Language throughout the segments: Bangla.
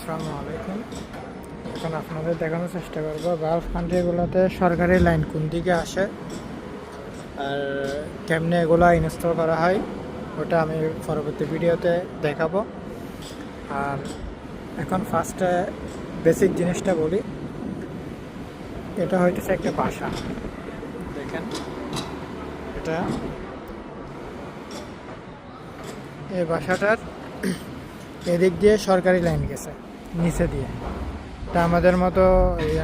আসসালামু আলাইকুম। এখন আপনাদের দেখানোর চেষ্টা করব গালফ কান্ট্রিগুলোতে সরকারি লাইন কোন দিকে আসে আর কেমনে এগুলো ইনস্টল করা হয়, ওটা আমি পরবর্তী ভিডিওতে দেখাবো। আর এখন ফার্স্টে বেসিক জিনিসটা বলি, এটা হইতেছে একটা বাসা। দেখেন, এটা এই বাসাটার এদিক দিয়ে সরকারি লাইন গেছে। নিচে দিয়ে। তা আমাদের মতো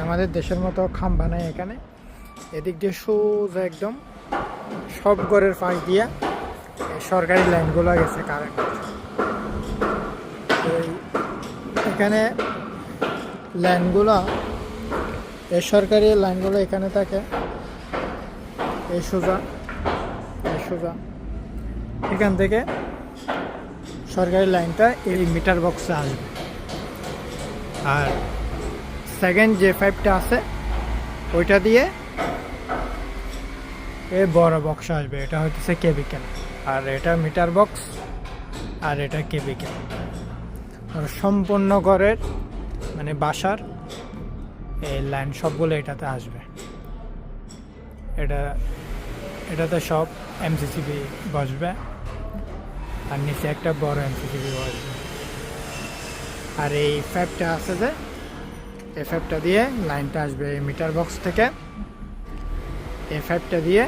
আমাদের দেশের মতো খাম্বা নেই এখানে। এদিক দিয়ে সোজা একদম সব ঘরের পাশ দিয়ে সরকারি লাইনগুলো গেছে কারেন্ট এখানে লাইনগুলো, এই সরকারি লাইনগুলো এখানে থাকে। এই সোজা এই সোজা। এখান থেকে সরকারি লাইনটা এই মিটার বক্সে আসবে। আর সেকেন্ড যে পাইপটা আছে, ওইটা দিয়ে এ বড় বক্স আসবে। এটা হইতেছে কেবিকেল আর এটা মিটার বক্স আর এটা কেবিকেল আর সম্পূর্ণ ঘরের মানে বাসার এই লাইন সবগুলো এটাতে আসবে। এটা, এটাতে সব এমসিসিবি বসবে। আর নিচে একটা বড় এমসিসিবি আর এই ফ্যাপটা আছে যে, এই ফ্যাপটা দিয়ে লাইনটা আসবে এই মিটার বক্স থেকে। এই ফ্যাপটা দিয়ে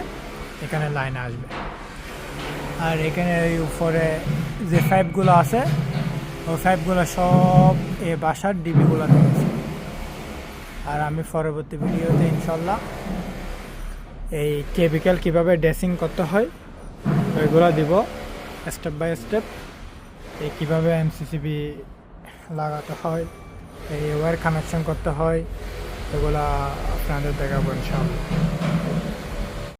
এখানে লাইন আসবে। আর এখানে এই উপরে যে পাইপগুলো আছে, ওই পাইপগুলো সব এই বাসার ডিবিগুলো দিয়েছে আর আমি পরবর্তী ভিডিওতে ইনশাল্লাহ এই কেমিক্যাল কীভাবে ড্রেসিং করতে হয়, ওইগুলো দিব স্টেপ বাই স্টেপ এই কীভাবে এমসিসিবি লাগাতে হয় এই ওয়্যার কানেকশন করতে হয় এগুলা আপনাদের দেখাবো ইনশাল্লাহ